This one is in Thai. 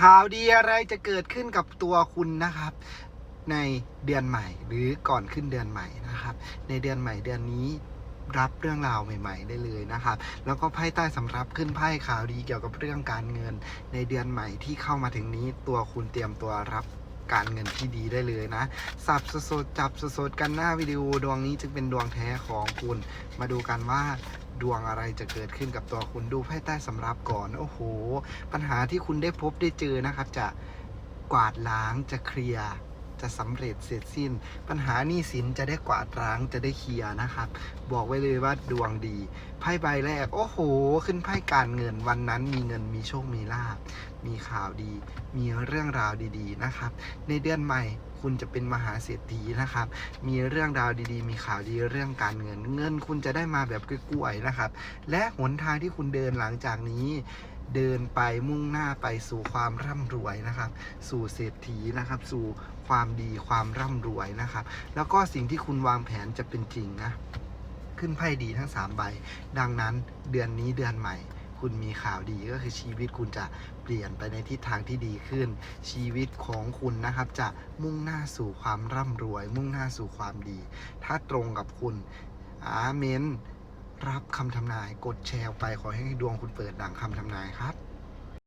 ข่าวดีอะไรจะเกิดขึ้นกับตัวคุณนะครับ ในเดือนใหม่ หรือก่อนขึ้นเดือนใหม่นะครับ ในเดือนใหม่เดือนนี้รับเรื่องราวใหม่ ๆ ได้เลยนะครับ แล้วก็ไพ่ใต้สำรับขึ้นไพ่ข่าวดีเกี่ยวกับเรื่องการเงิน ในเดือนใหม่ที่เข้ามาถึงนี้ตัวคุณเตรียมตัวรับการเงินที่ดีได้เลยนะ สับสดจับสดกันหน้าวิดีโอดวงนี้จึงเป็นดวงแท้ของคุณ มาดูกันว่า ดวงอะไรจะเกิดขึ้นกับตัวคุณดูไพ่ใต้สำรับก่อน โอ้โห ปัญหาที่คุณได้พบได้เจอนะครับ จะกวาดล้างจะเคลียร์จะสำเร็จเสร็จสิ้น ปัญหานี้สินจะได้กวาดล้างจะได้เคลียร์นะครับ บอกไว้เลยว่าดวงดีไพ่ใบแรก โอ้โห ขึ้นไพ่การเงินวันนั้นมีเงินมีโชคมีลาบมีข่าวดี มีเรื่องราวดี ๆ นะครับ ในเดือนใหม่ คุณจะเป็นมหาเศรษฐีนะครับ มีเรื่องราวดีๆ มีข่าวดีเรื่องการเงิน เงินคุณจะได้มาแบบกล้วยๆนะครับ และหนทางที่คุณเดินหลังจากนี้เดินไปมุ่งหน้าไปสู่ความร่ำรวยนะครับ สู่เศรษฐีนะครับ สู่ความดีความร่ำรวยนะครับ แล้วก็สิ่งที่คุณวางแผนจะเป็นจริงนะ ขึ้นไพ่ดีทั้ง 3 ใบ ดังนั้นเดือนนี้เดือนใหม่ คุณมีข่าวดีก็คือชีวิตคุณจะเปลี่ยนไปในทิศทางที่ดีขึ้น ชีวิตของคุณนะครับจะมุ่งหน้าสู่ความร่ำรวย มุ่งหน้าสู่ความดี ถ้าตรงกับคุณอาเมนรับคำทำนายกดแชร์ไปขอให้ดวงคุณเปิดดังคำทำนายครับ